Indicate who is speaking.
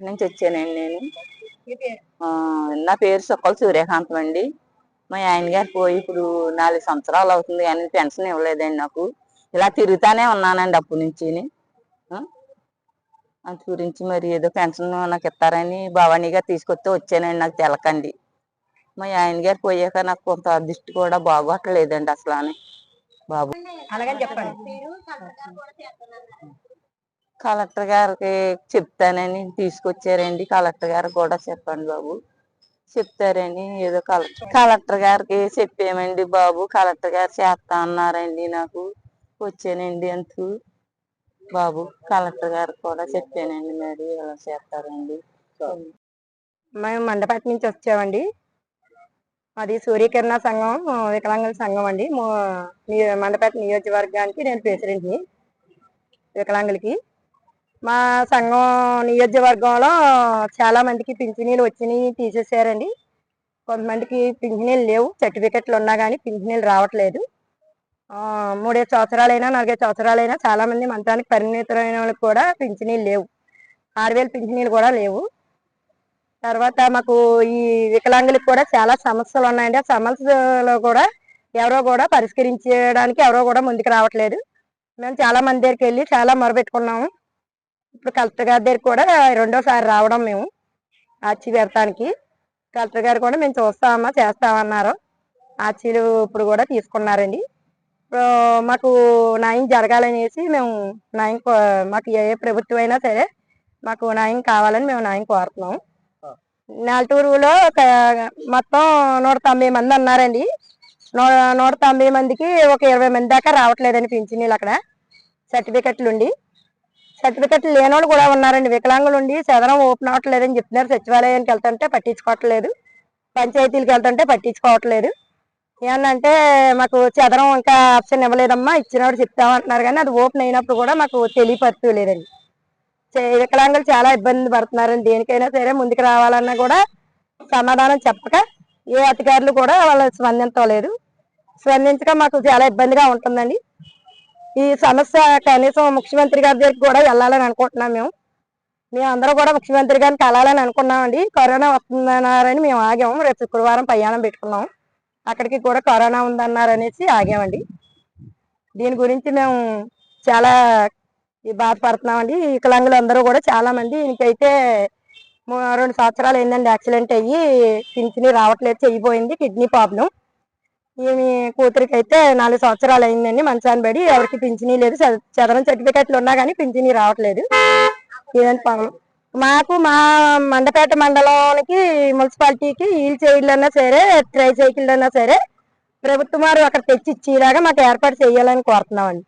Speaker 1: మండపేట నుంచి వచ్చానండి నేను. ఆ, నా పేరు సుక్కల సూర్యకాంతం అండి. మా ఆయన గారు పోయి ఇప్పుడు నాలుగు సంవత్సరాలు అవుతుంది కానీ పెన్షన్ ఇవ్వలేదండి నాకు. ఇలా తిరుగుతానే ఉన్నానండి అప్పటి నుంచి. అందు గురించి మరి ఏదో పెన్షన్ నాకు ఇస్తారని భవానీగా తీసుకొస్తే వచ్చానండి నాకు తెలకండి. మా ఆయన గారు పోయాక నాకు కొంత దిష్టి కూడా బాగోట్లేదండి అసలు అని బాబు.
Speaker 2: అలాగని చెప్పండి.
Speaker 1: కలెక్టర్ గారికి చెప్తానని తీసుకొచ్చారండి. కలెక్టర్ గారు కూడా చెప్పండి బాబు. చెప్తారని ఏదో కలెక్టర్ కలెక్టర్ గారికి చెప్పామండి బాబు. కలెక్టర్ గారు చేస్తా అన్నారండి నాకు. వచ్చానండి అంటూ బాబు కలెక్టర్ గారికి కూడా చెప్పానండి మరి ఎలా చేస్తారండి.
Speaker 2: మేము మండపేట నుంచి వచ్చామండి. అది సూర్యకిరణ సంఘం వికలాంగుల సంఘం అండి. మండపేట నియోజకవర్గానికి నేను ప్రెసిడెంట్ని. వికలాంగులకి. మా సంఘం నియోజకవర్గంలో చాలా మందికి పింఛనీలు వచ్చినాయి తీసేసారండి కొంతమందికి పింఛనీలు లేవు. సర్టిఫికెట్లు ఉన్నా కానీ పింఛనీలు రావట్లేదు. మూడేడు సంవత్సరాలైనా నాలుగైదు సంవత్సరాలైనా చాలామంది మంచానికి వాళ్ళకి కూడా పింఛనీలు లేవు. ఆరు వేలు పింఛనీలు కూడా లేవు. తర్వాత మాకు ఈ వికలాంగులకు కూడా చాలా సమస్యలు ఉన్నాయండి. ఆ సమస్యలు కూడా ఎవరో కూడా పరిష్కరించడానికి ఎవరో కూడా ముందుకు రావట్లేదు. మేము చాలా మంది దగ్గరికి వెళ్ళి చాలా మొరబెట్టుకున్నాము ఇప్పుడు కలెక్టర్ గారి దగ్గరికి కూడా రెండోసారి రావడం మేము ఆర్చి పెడతానికి. కలెక్టర్ గారు కూడా మేము చూస్తామమ్మా చేస్తామన్నారు. ఆర్చీలు ఇప్పుడు కూడా తీసుకున్నారండి. ఇప్పుడు మాకు న్యాయం జరగాలనేసి మేము న్యాయం మాకు ఏ ప్రభుత్వం అయినా సరే మాకు న్యాయం కావాలని మేము న్యాయం కోరుతున్నాం. నెలటూరులో ఒక మొత్తం నూట తొంభై మంది అన్నారండి. నూట తొంభై మందికి ఒక ఇరవై మంది దాకా రావట్లేదండి పింఛనీలు అక్కడ. సర్టిఫికెట్లు ఉండి సర్టిఫికెట్లు లేని వాళ్ళు కూడా ఉన్నారండి. వికలాంగులు ఉండి సదనం ఓపెన్ అవ్వట్లేదని చెప్తున్నారు. సచివాలయానికి వెళ్తుంటే పట్టించుకోవట్లేదు. పంచాయతీలకు వెళ్తుంటే పట్టించుకోవట్లేదు. ఏమన్నంటే మాకు చదరం ఇంకా ఆప్షన్ ఇవ్వలేదమ్మా ఇచ్చినప్పుడు చెప్తామంటున్నారు కానీ అది ఓపెన్ అయినప్పుడు కూడా మాకు తెలియపరచలేదండి చే- వికలాంగులు చాలా ఇబ్బంది పడుతున్నారండి. దేనికైనా సరే ముందుకు రావాలన్నా కూడా సమాధానం చెప్పక ఏ అధికారులు కూడా వాళ్ళు స్పందించలేదు స్పందించక మాకు చాలా ఇబ్బందిగా ఉంటుందండి. ఈ సమస్య కనీసం ముఖ్యమంత్రి గారి దగ్గరికి కూడా వెళ్ళాలని అనుకుంటున్నాం మేము. మేము అందరూ కూడా ముఖ్యమంత్రి గారిని కలాలని అనుకున్నామండి. కరోనా వస్తుందన్నారని మేము ఆగాము. రేపు శుక్రవారం ప్రయాణం పెట్టుకున్నాం. అక్కడికి కూడా కరోనా ఉందన్నారనేసి ఆగామండి. దీని గురించి మేము చాలా బాధపడుతున్నామండి. వికలాంగులు అందరూ కూడా చాలా మంది ఇంకైతే మూ- రెండు సంవత్సరాలు అయిందండి. యాక్సిడెంట్ అయ్యి పింఛని రావట్లేదు చెయ్యిపోయింది కిడ్నీ ప్రాబ్లం. ఈమె కూతురికి అయితే నాలుగు సంవత్సరాలు అయిందండి. మంచాన్ని పడి ఎవరికి పింఛనీ లేదు. చదరం సర్టిఫికెట్లు ఉన్నా కానీ పింఛనీ రావట్లేదు. ఇదండి ప్రాబ్లం మాకు మా మండపేట మండలానికి మున్సిపాలిటీకి వీల్ చైర్లు అన్నా సరే ట్రై సైకిల్ అన్నా సరే ప్రభుత్వం వారు అక్కడ తెచ్చి ఇచ్చేలాగా మాకు ఏర్పాటు చేయాలని కోరుతున్నామండి.